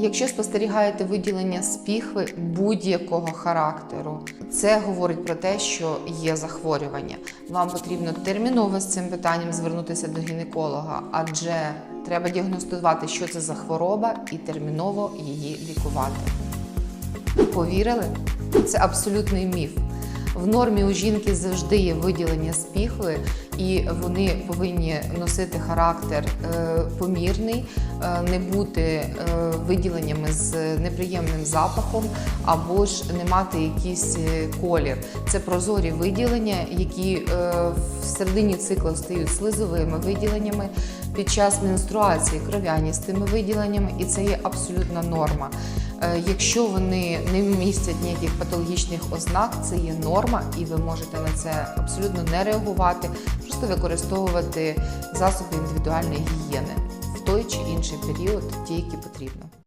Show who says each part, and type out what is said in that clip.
Speaker 1: Якщо спостерігаєте виділення з піхви будь-якого характеру, це говорить про те, що є захворювання. Вам потрібно терміново з цим питанням звернутися до гінеколога, адже треба діагностувати, що це за хвороба, і терміново її лікувати. Повірили? Це абсолютний міф. В нормі у жінки завжди є виділення з піхви, і вони повинні носити характер е, помірний, е, не бути е, виділеннями з неприємним запахом або ж не мати якийсь колір. Це прозорі виділення, які е, в середині цикла стають слизовими виділеннями, під час менструації кров'яністими виділеннями, і це є абсолютна норма. Е, Якщо вони не містять ніяких патологічних ознак, це є норма, і ви можете на це абсолютно не реагувати, просто використовувати засоби індивідуальної гігієни в той чи інший період, ті, які потрібно.